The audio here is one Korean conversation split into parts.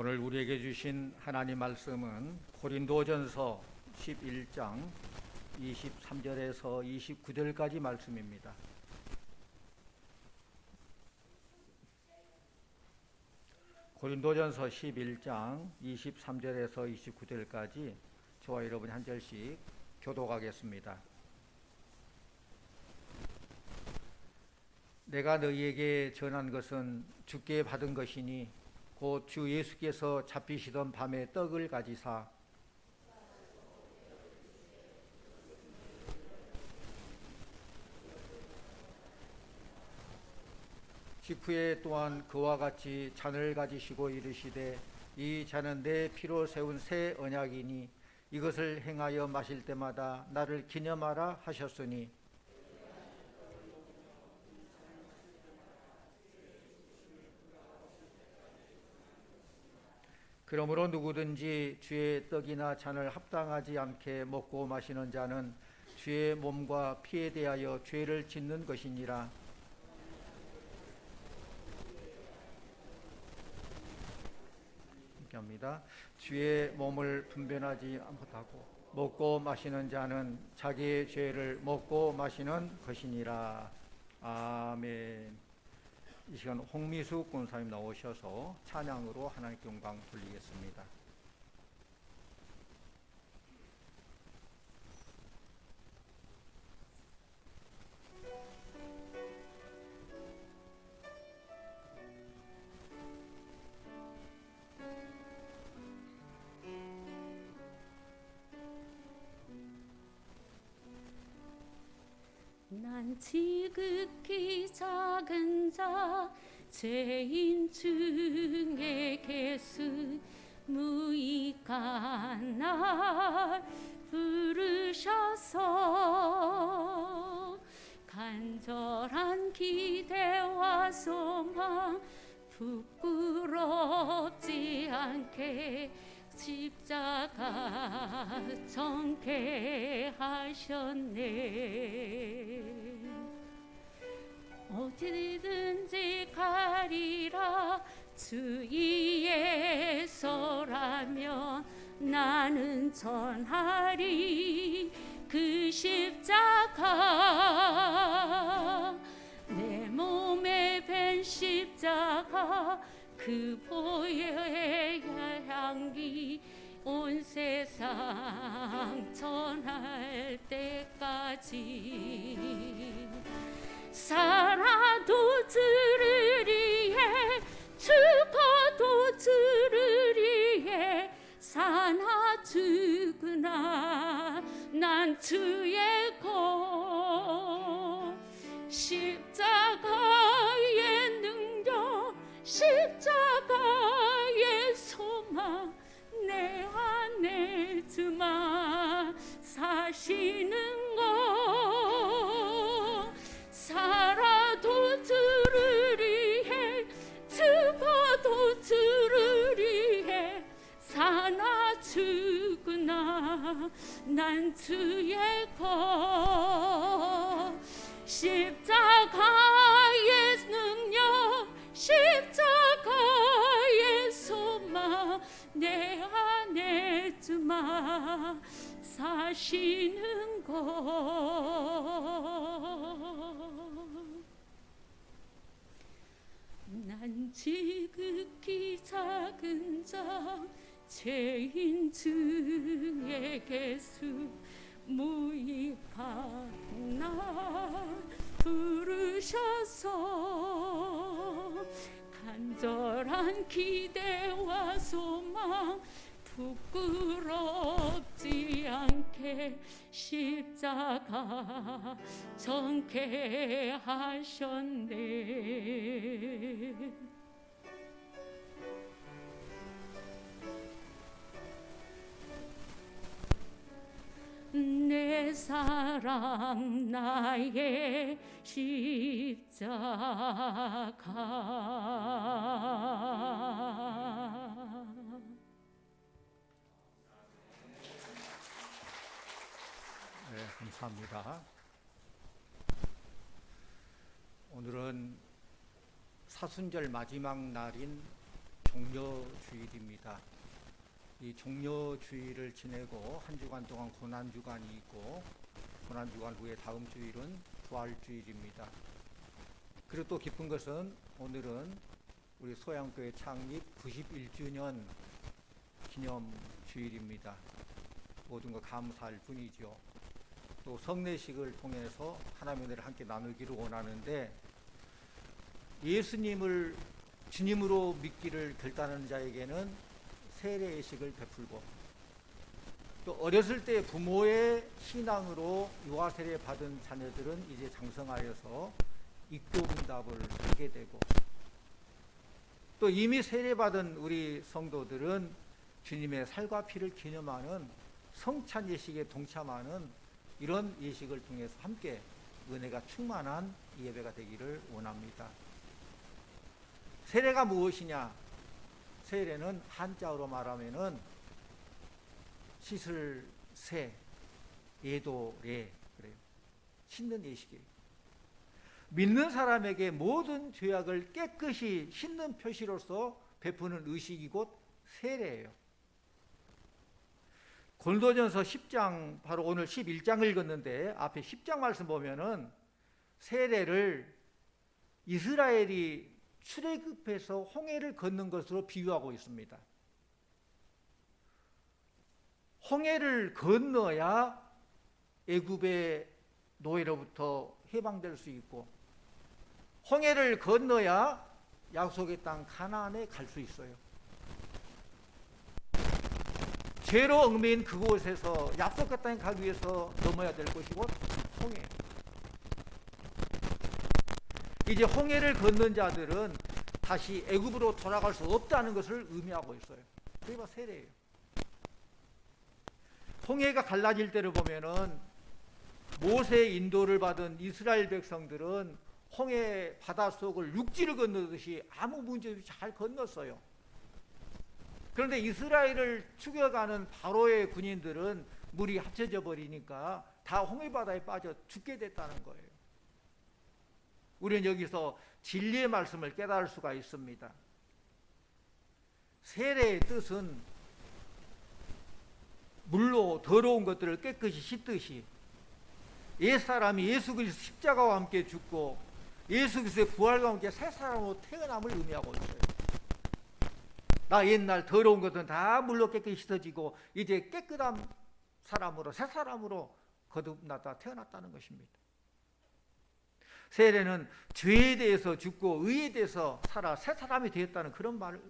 오늘 우리에게 주신 하나님 말씀은 고린도전서 11장 23절에서 29절까지 말씀입니다. 고린도전서 11장 23절에서 29절까지 저와 여러분이 한 절씩 교독하겠습니다. 내가 너희에게 전한 것은 주께 받은 것이니 곧 주 예수께서 잡히시던 밤에 떡을 가지사. 직후에 또한 그와 같이 잔을 가지시고 이르시되 이 잔은 내 피로 세운 새 언약이니 이것을 행하여 마실 때마다 나를 기념하라 하셨으니 그러므로 누구든지 주의 떡이나 잔을 합당하지 않게 먹고 마시는 자는 주의 몸과 피에 대하여 죄를 짓는 것이니라. 합니다. 주의 몸을 분변하지 못하고 먹고 마시는 자는 자기의 죄를 먹고 마시는 것이니라. 아멘. 이 시간 홍미숙 권사님 나오셔서 찬양으로 하나님께 영광 돌리겠습니다. 날 부르셔서 간절한 기대와 소망 부끄럽지 않게 십자가 정케 하셨네. 어디든지 가리라 주 위에서라면 나는 전하리 그 십자가. 내 몸에 밴 십자가 그 보혈의 향기 온 세상 전할 때까지. 살아도 들으리에 난 내 안에 주마 사시는 것난 지극히 작은 자 죄인 중에 개수 무익한 날 부르셔서 간절한 기대와 소망 부끄럽지 않게 십자가 정케 하셨네 사랑 나의 십자가 네, 감사합니다. 오늘은 사순절 마지막 날인 종려주일입니다. 이 종려주일을 지내고 한 주간 동안 고난 주간이 있고 고난 주간 후에 다음 주일은 부활주일입니다. 그리고 또 기쁜 것은 오늘은 우리 소양교회 창립 91주년 기념 주일입니다. 모든 거 감사할 뿐이죠. 또 성례식을 통해서 하나님의 은혜를 함께 나누기를 원하는데 예수님을 주님으로 믿기를 결단하는 자에게는 세례 예식을 베풀고 또 어렸을 때 부모의 신앙으로 유아 세례 받은 자녀들은 이제 장성하여서 입교 응답을 하게 되고 또 이미 세례 받은 우리 성도들은 주님의 살과 피를 기념하는 성찬 예식에 동참하는 이런 예식을 통해서 함께 은혜가 충만한 예배가 되기를 원합니다. 세례가 무엇이냐? 세례는 한자어로 말하면은 씻을 새, 예도례 그래요. 씻는 예식이에요. 믿는 사람에게 모든 죄악을 깨끗이 씻는 표시로서 베푸는 의식이 곧 세례예요. 골도전서 10장 바로 오늘 11장 읽었는데 앞에 10장 말씀 보면은 세례를 이스라엘이 출애굽해서 홍해를 걷는 것으로 비유하고 있습니다. 홍해를 건너야 애굽의 노예로부터 해방될 수 있고 홍해를 건너야 약속의 땅 가나안에 갈 수 있어요. 죄로 얽매인 그곳에서 약속의 땅에 가기 위해서 넘어야 될 것이 곧 홍해. 이제 홍해를 건넌 자들은 다시 애굽으로 돌아갈 수 없다는 것을 의미하고 있어요. 그게 바로 세례예요. 홍해가 갈라질 때를 보면은 모세의 인도를 받은 이스라엘 백성들은 홍해 바닷속을 육지를 건너듯이 아무 문제 없이 잘 건넜어요. 그런데 이스라엘을 추격하는 바로의 군인들은 물이 합쳐져 버리니까 다 홍해 바다에 빠져 죽게 됐다는 거예요. 우리는 여기서 진리의 말씀을 깨달을 수가 있습니다. 세례의 뜻은 물로 더러운 것들을 깨끗이 씻듯이 옛 사람이 예수 그리스도 십자가와 함께 죽고 예수 그리스도의 부활과 함께 새 사람으로 태어남을 의미하고 있어요. 나 옛날 더러운 것은 다 물로 깨끗이 씻어지고 이제 깨끗한 사람으로 새 사람으로 거듭났다 태어났다는 것입니다. 세례는 죄에 대해서 죽고 의에 대해서 살아 새 사람이 되었다는 그런 말을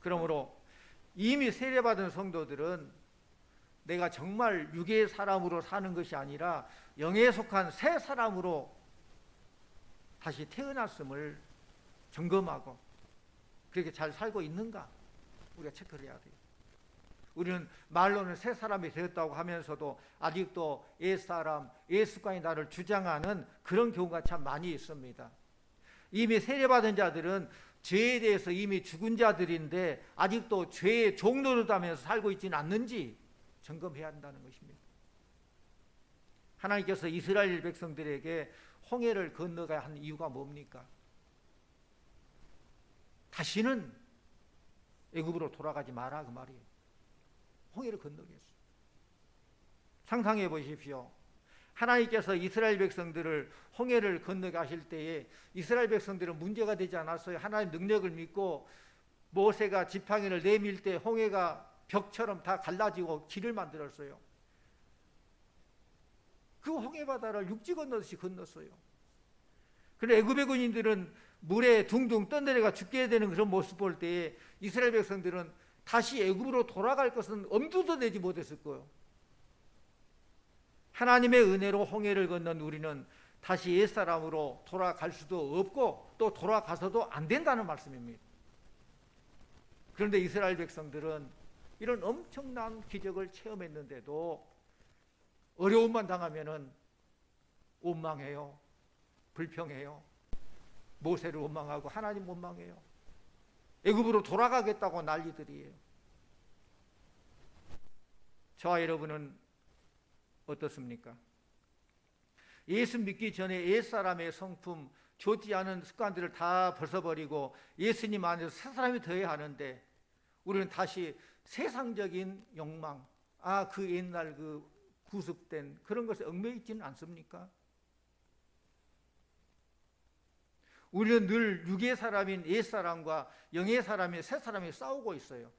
그러므로 이미 세례받은 성도들은 내가 정말 육의 사람으로 사는 것이 아니라 영에 속한 새 사람으로 다시 태어났음을 점검하고 그렇게 잘 살고 있는가 우리가 체크를 해야 돼요. 우리는 말로는 새 사람이 되었다고 하면서도 아직도 옛 사람, 옛 습관이 나를 주장하는 그런 경우가 참 많이 있습니다. 이미 세례받은 자들은 죄에 대해서 이미 죽은 자들인데 아직도 죄의 종노릇하면서 살고 있지는 않는지 점검해야 한다는 것입니다. 하나님께서 이스라엘 백성들에게 홍해를 건너가야 하는 이유가 뭡니까? 다시는 애굽으로 돌아가지 마라 그 말이에요. 홍해를 건너게 했어요. 상상해 보십시오. 하나님께서 이스라엘 백성들을 홍해를 건너게 하실 때에 이스라엘 백성들은 문제가 되지 않았어요. 하나님 능력을 믿고 모세가 지팡이를 내밀 때 홍해가 벽처럼 다 갈라지고 길을 만들었어요. 그 홍해 바다를 육지 건너듯이 건넜어요. 그런데 애굽의 군인들은 물에 둥둥 떠내려가 죽게 되는 그런 모습 볼 때에 이스라엘 백성들은 다시 애굽으로 돌아갈 것은 엄두도 내지 못했을 거예요. 하나님의 은혜로 홍해를 건넌 우리는 다시 옛사람으로 돌아갈 수도 없고 또 돌아가서도 안 된다는 말씀입니다. 그런데 이스라엘 백성들은 이런 엄청난 기적을 체험했는데도 어려움만 당하면은 원망해요. 불평해요. 모세를 원망하고 하나님 원망해요. 애굽으로 돌아가겠다고 난리들이에요. 저와 여러분은 어떻습니까? 예수 믿기 전에 옛사람의 성품, 좋지 않은 습관들을 다 벗어버리고 예수님 안에서 새 사람이 되어야 하는데 우리는 다시 세상적인 욕망, 아 그 옛날 그 구습된 그런 것에 얽매여 있지는 않습니까? 우리는 늘 육의 사람인 옛 사람과 영의 사람인 새 사람이 싸우고 있어요.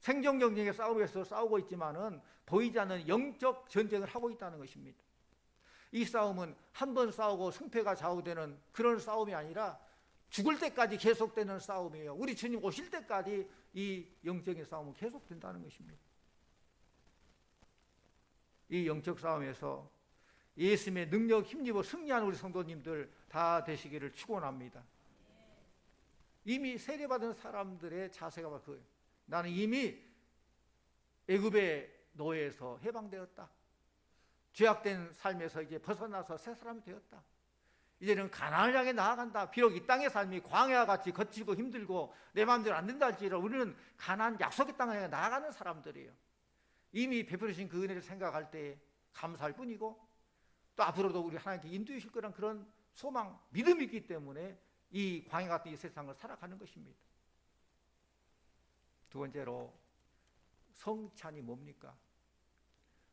생존 경쟁의 싸움에 서 싸우고 있지만은 보이지 않는 영적 전쟁을 하고 있다는 것입니다. 이 싸움은 한 번 싸우고 승패가 좌우되는 그런 싸움이 아니라 죽을 때까지 계속되는 싸움이에요. 우리 주님 오실 때까지 이 영적인 싸움은 계속된다는 것입니다. 이 영적 싸움에서 예수님의 능력 힘입어 승리한 우리 성도님들 다 되시기를 축원합니다. 이미 세례받은 사람들의 자세가 바로 그거예요. 나는 이미 애굽의 노예에서 해방되었다. 죄악된 삶에서 이제 벗어나서 새 사람이 되었다. 이제는 가나안을 향해 나아간다. 비록 이 땅의 삶이 광야와 같이 거칠고 힘들고 내 마음대로 안 된다 할지라도 우리는 가나안 약속의 땅을 향해 나아가는 사람들이에요. 이미 베풀으신 그 은혜를 생각할 때 감사할 뿐이고 또 앞으로도 우리 하나님께 인도해 주실 거란 그런 소망, 믿음이 있기 때문에 이 광야 같은 이 세상을 살아가는 것입니다. 두 번째로 성찬이 뭡니까?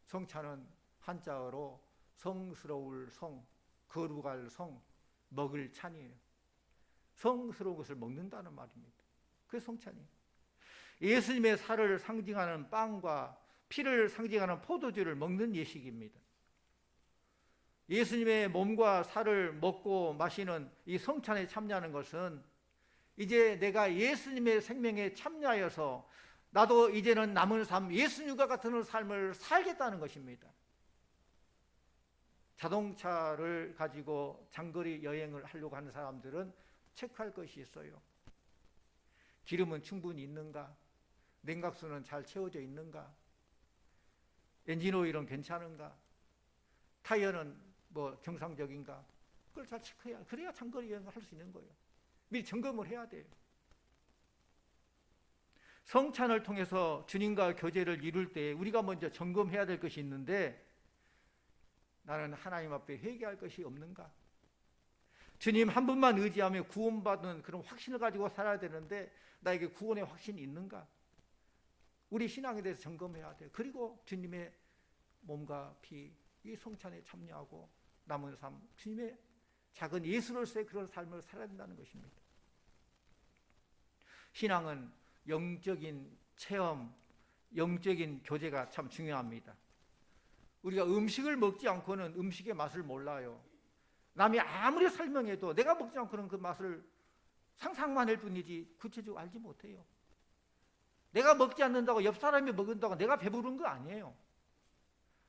성찬은 한자어로 성스러울 성, 거룩할 성, 먹을 찬이에요. 성스러운 것을 먹는다는 말입니다. 그게 성찬이에요. 예수님의 살을 상징하는 빵과 피를 상징하는 포도주를 먹는 예식입니다. 예수님의 몸과 살을 먹고 마시는 이 성찬에 참여하는 것은 이제 내가 예수님의 생명에 참여하여서 나도 이제는 남은 삶, 예수님과 같은 삶을 살겠다는 것입니다. 자동차를 가지고 장거리 여행을 하려고 하는 사람들은 체크할 것이 있어요. 기름은 충분히 있는가? 냉각수는 잘 채워져 있는가? 엔진 오일은 괜찮은가? 타이어는 뭐 정상적인가? 그걸 잘 체크해야 그래야 장거리 여행을 할 수 있는 거예요. 미리 점검을 해야 돼요. 성찬을 통해서 주님과 교제를 이룰 때 우리가 먼저 점검해야 될 것이 있는데 나는 하나님 앞에 회개할 것이 없는가? 주님 한 분만 의지하며 구원받는 그런 확신을 가지고 살아야 되는데 나에게 구원의 확신이 있는가? 우리 신앙에 대해서 점검해야 돼요. 그리고 주님의 몸과 피, 이 성찬에 참여하고 남은 삶, 주님의 작은 예수로서의 그런 삶을 살아야 된다는 것입니다. 신앙은 영적인 체험, 영적인 교제가 참 중요합니다. 우리가 음식을 먹지 않고는 음식의 맛을 몰라요. 남이 아무리 설명해도 내가 먹지 않고는 그 맛을 상상만 할 뿐이지 구체적으로 알지 못해요. 내가 먹지 않는다고 옆 사람이 먹는다고 내가 배부른 거 아니에요.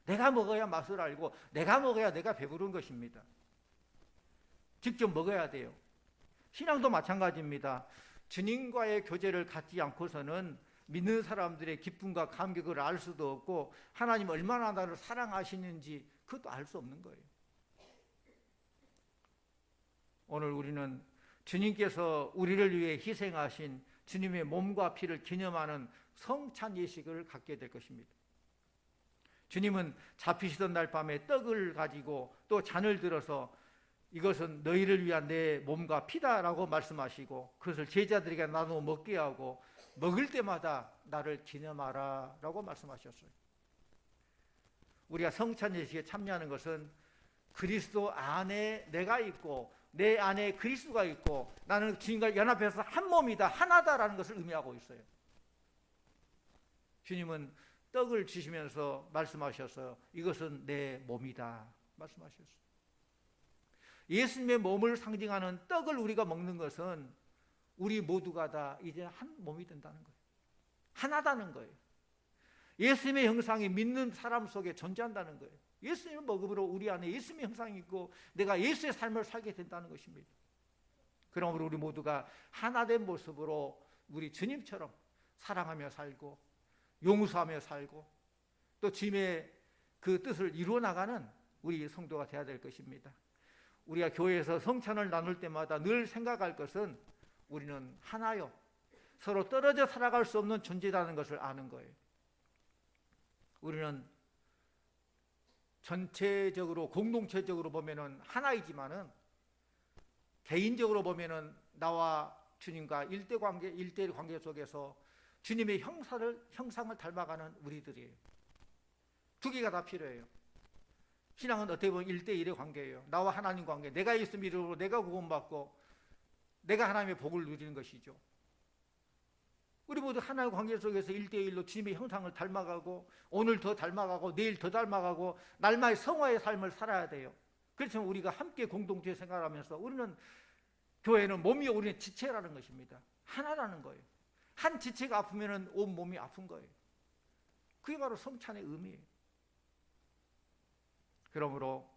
내가 먹어야 맛을 알고 내가 먹어야 내가 배부른 것입니다. 직접 먹어야 돼요. 신앙도 마찬가지입니다. 주님과의 교제를 갖지 않고서는 믿는 사람들의 기쁨과 감격을 알 수도 없고 하나님 얼마나 나를 사랑하시는지 그것도 알 수 없는 거예요. 오늘 우리는 주님께서 우리를 위해 희생하신 주님의 몸과 피를 기념하는 성찬 예식을 갖게 될 것입니다. 주님은 잡히시던 날 밤에 떡을 가지고 또 잔을 들어서 이것은 너희를 위한 내 몸과 피다라고 말씀하시고 그것을 제자들에게 나누어 먹게 하고 먹을 때마다 나를 기념하라라고 말씀하셨어요. 우리가 성찬 예식에 참여하는 것은 그리스도 안에 내가 있고 내 안에 그리스도가 있고 나는 주님과 연합해서 한 몸이다 하나다라는 것을 의미하고 있어요. 주님은 떡을 주시면서 말씀하셔서 이것은 내 몸이다 말씀하셨어요. 예수님의 몸을 상징하는 떡을 우리가 먹는 것은 우리 모두가 다 이제 한 몸이 된다는 거예요. 하나다는 거예요. 예수님의 형상이 믿는 사람 속에 존재한다는 거예요. 예수님을 먹음으로 우리 안에 예수님의 형상이 있고 내가 예수의 삶을 살게 된다는 것입니다. 그러므로 우리 모두가 하나된 모습으로 우리 주님처럼 사랑하며 살고 용서하며 살고 또 주님의 그 뜻을 이루어 나가는 우리 성도가 되어야 될 것입니다. 우리가 교회에서 성찬을 나눌 때마다 늘 생각할 것은 우리는 하나요. 서로 떨어져 살아갈 수 없는 존재라는 것을 아는 거예요. 우리는 전체적으로 공동체적으로 보면은 하나이지만은 개인적으로 보면은 나와 주님과 일대 관계, 일대 관계 속에서 주님의 형사를 형상을 닮아가는 우리들이에요. 두 개가 다 필요해요. 신앙은 어떻게 보면 일대일의 관계예요. 나와 하나님 관계. 내가 예수 믿음으로 내가 구원받고 내가 하나님의 복을 누리는 것이죠. 우리 모두 하나의 관계 속에서 일대일로 주님의 형상을 닮아가고 오늘 더 닮아가고 내일 더 닮아가고 날마다 성화의 삶을 살아야 돼요. 그렇지만 우리가 함께 공동체 생활하면서 우리는 교회는 몸이 우리는 지체라는 것입니다. 하나라는 거예요. 한 지체가 아프면은 온 몸이 아픈 거예요. 그게 바로 성찬의 의미예요. 그러므로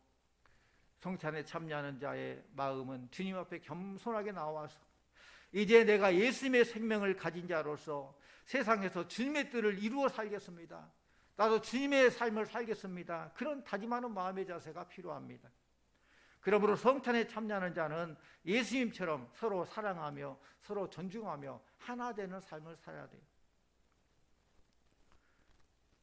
성찬에 참여하는 자의 마음은 주님 앞에 겸손하게 나와서 이제 내가 예수님의 생명을 가진 자로서 세상에서 주님의 뜻을 이루어 살겠습니다. 나도 주님의 삶을 살겠습니다. 그런 다짐하는 마음의 자세가 필요합니다. 그러므로 성찬에 참여하는 자는 예수님처럼 서로 사랑하며 서로 존중하며 하나 되는 삶을 살아야 돼요.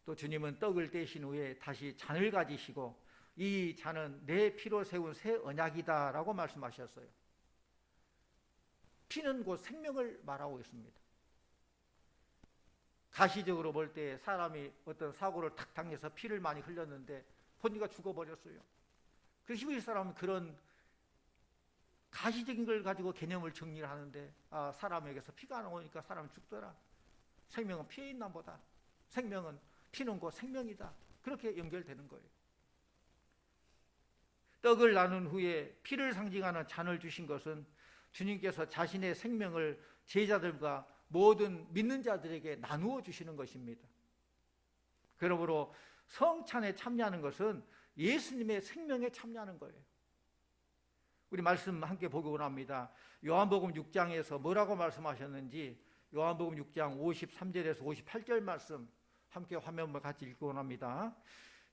또 주님은 떡을 떼신 후에 다시 잔을 가지시고 이 잔은 내 피로 세운 새 언약이다라고 말씀하셨어요. 피는 곧 생명을 말하고 있습니다. 가시적으로 볼 때 사람이 어떤 사고를 탁 당해서 피를 많이 흘렸는데 본인가 죽어버렸어요. 그 히브리 사람은 그런 가시적인 걸 가지고 개념을 정리를 하는데 아, 사람에게서 피가 나오니까 사람 죽더라. 생명은 피에 있나 보다. 생명은 피는 곧 생명이다. 그렇게 연결되는 거예요. 떡을 나눈 후에 피를 상징하는 잔을 주신 것은 주님께서 자신의 생명을 제자들과 모든 믿는 자들에게 나누어 주시는 것입니다. 그러므로 성찬에 참여하는 것은 예수님의 생명에 참여하는 거예요. 우리 말씀 함께 보기 원합니다. 요한복음 6장에서 뭐라고 말씀하셨는지 요한복음 6장 53절에서 58절 말씀 함께 화면을 같이 읽기 원합니다.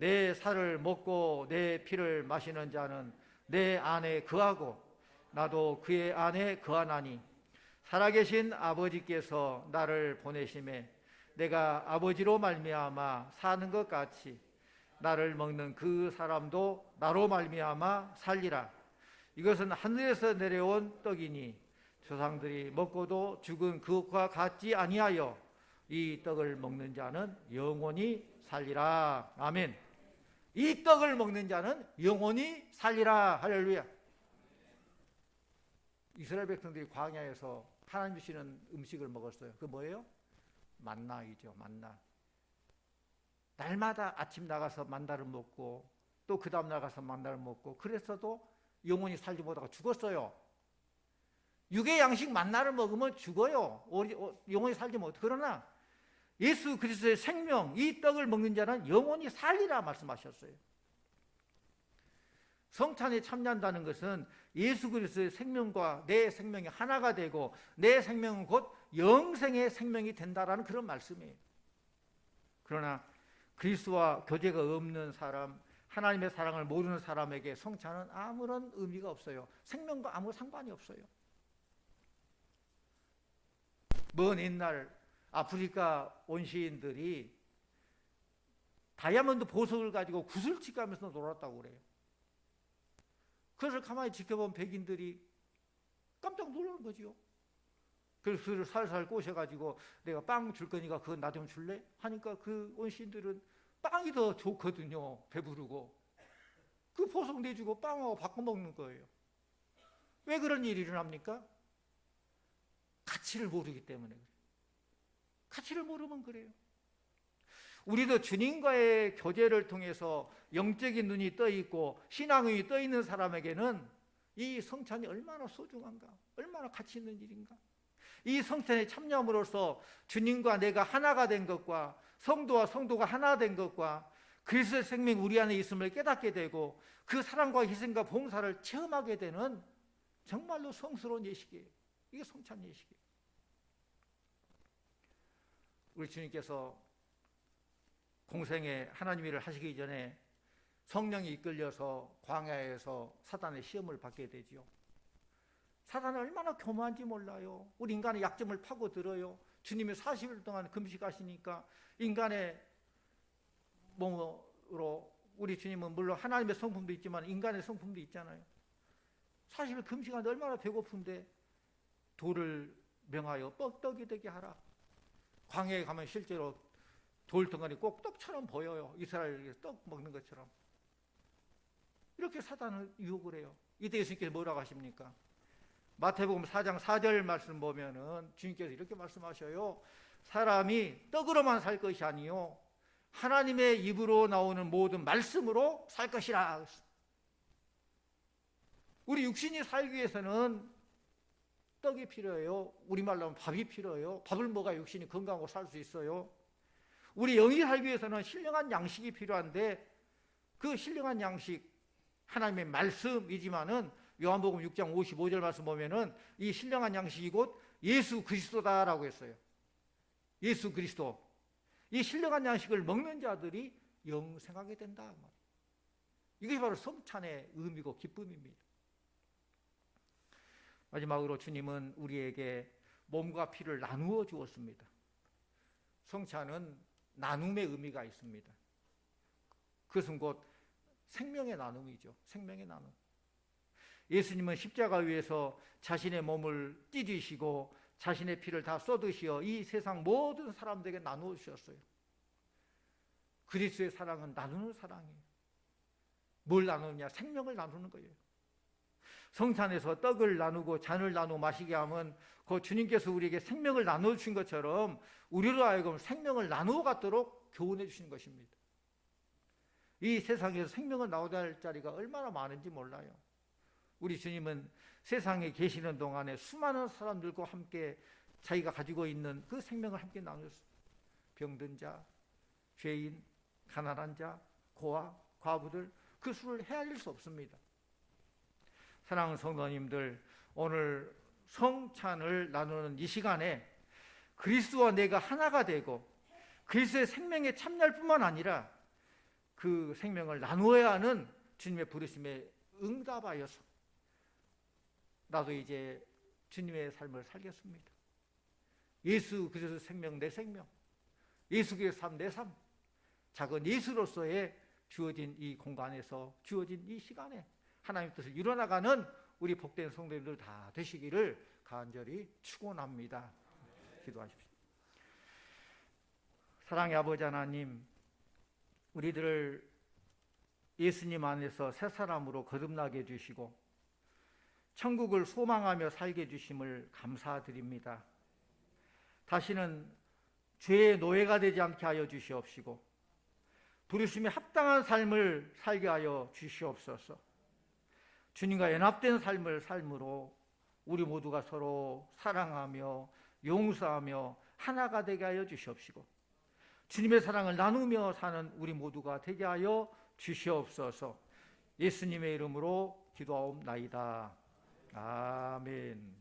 내 살을 먹고 내 피를 마시는 자는 내 안에 거하고 나도 그의 안에 거하나니 살아계신 아버지께서 나를 보내심에 내가 아버지로 말미암아 사는 것 같이 나를 먹는 그 사람도 나로 말미암아 살리라. 이것은 하늘에서 내려온 떡이니 조상들이 먹고도 죽은 그것과 같지 아니하여 이 떡을 먹는 자는 영원히 살리라. 아멘 이 떡을 먹는 자는 영원히 살리라 할렐루야 이스라엘 백성들이 광야에서 하나님 주시는 음식을 먹었어요. 그 뭐예요? 만나이죠, 만나. 날마다 아침 나가서 만나를 먹고 또 그 다음 나가서 만나를 먹고 그랬어도 영원히 살지 못하고 죽었어요. 육의 양식 만나를 먹으면 죽어요. 영원히 살지 못. 그러나 예수 그리스도의 생명, 이 떡을 먹는 자는 영원히 살리라 말씀하셨어요. 성찬에 참여한다는 것은 예수 그리스도의 생명과 내 생명이 하나가 되고 내 생명은 곧 영생의 생명이 된다라는 그런 말씀이에요. 그러나 그리스도와 교제가 없는 사람, 하나님의 사랑을 모르는 사람에게 성찬은 아무런 의미가 없어요. 생명과 아무 상관이 없어요. 먼 옛날 아프리카 원시인들이 다이아몬드 보석을 가지고 구슬치 가면서 놀았다고 그래요. 그것을 가만히 지켜본 백인들이 깜짝 놀라는 거지요. 그래서 그를 살살 꼬셔가지고 내가 빵 줄 거니까 그거 나좀 줄래? 하니까 그 원시인들은 빵이 더 좋거든요. 배부르고. 그 보석 내주고 빵하고 바꿔 먹는 거예요. 왜 그런 일이 일어납니까? 가치를 모르기 때문에 그래요. 가치를 모르면 그래요. 우리도 주님과의 교제를 통해서 영적인 눈이 떠 있고 신앙이 떠 있는 사람에게는 이 성찬이 얼마나 소중한가, 얼마나 가치 있는 일인가. 이 성찬에 참여함으로써 주님과 내가 하나가 된 것과 성도와 성도가 하나 된 것과 그리스도의 생명 우리 안에 있음을 깨닫게 되고 그 사랑과 희생과 봉사를 체험하게 되는 정말로 성스러운 예식이에요. 이게 성찬 예식이에요. 우리 주님께서 공생에 하나님 일을 하시기 전에 성령이 이끌려서 광야에서 사단의 시험을 받게 되지요. 사단은 얼마나 교만한지 몰라요. 우리 인간의 약점을 파고들어요. 주님이 40일 동안 금식하시니까 인간의 몸으로 우리 주님은 물론 하나님의 성품도 있지만 인간의 성품도 있잖아요. 40일 금식하는데 얼마나 배고픈데 돌을 명하여 뻑떡이 되게 하라. 광야에 가면 실제로 돌덩어리 꼭 떡처럼 보여요. 이스라엘에게 떡 먹는 것처럼. 이렇게 사단을 유혹을 해요. 이때 예수님께서 뭐라고 하십니까? 마태복음 4장 4절 말씀 보면은 주님께서 이렇게 말씀하셔요. 사람이 떡으로만 살 것이 아니요 하나님의 입으로 나오는 모든 말씀으로 살 것이라. 우리 육신이 살기 위해서는 떡이 필요해요. 우리말로 하면 밥이 필요해요. 밥을 먹어야 육신이 건강하고 살 수 있어요. 우리 영이 살기 위해서는 신령한 양식이 필요한데 그 신령한 양식 하나님의 말씀이지만은 요한복음 6장 55절 말씀 보면은 이 신령한 양식이 곧 예수 그리스도다라고 했어요. 예수 그리스도. 이 신령한 양식을 먹는 자들이 영생하게 된다. 이것이 바로 성찬의 의미고 기쁨입니다. 마지막으로 주님은 우리에게 몸과 피를 나누어 주었습니다. 성찬은 나눔의 의미가 있습니다. 그것은 곧 생명의 나눔이죠. 생명의 나눔. 예수님은 십자가 위에서 자신의 몸을 찢으시고 자신의 피를 다 쏟으시어 이 세상 모든 사람들에게 나누어 주셨어요. 그리스도의 사랑은 나누는 사랑이에요. 뭘 나누느냐? 생명을 나누는 거예요. 성찬에서 떡을 나누고 잔을 나누어 마시게 하면 그 주님께서 우리에게 생명을 나누어 주신 것처럼 우리로 하여금 생명을 나누어 갖도록 교훈해 주시는 것입니다. 이 세상에서 생명을 나오게 할 자리가 얼마나 많은지 몰라요. 우리 주님은 세상에 계시는 동안에 수많은 사람들과 함께 자기가 가지고 있는 그 생명을 함께 나누었어요. 병든 자, 죄인, 가난한 자, 고아, 과부들 그 수를 헤아릴 수 없습니다. 사랑하는 성도님들, 오늘 성찬을 나누는 이 시간에 그리스도와 내가 하나가 되고 그리스도의 생명에 참여할 뿐만 아니라 그 생명을 나누어야 하는 주님의 부르심에 응답하여서 나도 이제 주님의 삶을 살겠습니다. 예수 그리스도 생명 내 생명, 예수 그리스도 삶 내 삶, 작은 예수로서의 주어진 이 공간에서 주어진 이 시간에 하나님 뜻을 이뤄나가는 우리 복된 성도님들 다 되시기를 간절히 축원합니다. 기도하십시오. 사랑의 아버지 하나님, 우리들을 예수님 안에서 새 사람으로 거듭나게 해주시고 천국을 소망하며 살게 해주심을 감사드립니다. 다시는 죄의 노예가 되지 않게 하여 주시옵시고 부르심에 합당한 삶을 살게 하여 주시옵소서. 주님과 연합된 삶을 삶으로 우리 모두가 서로 사랑하며 용서하며 하나가 되게 하여 주시옵시고 주님의 사랑을 나누며 사는 우리 모두가 되게 하여 주시옵소서. 예수님의 이름으로 기도하옵나이다. 아멘.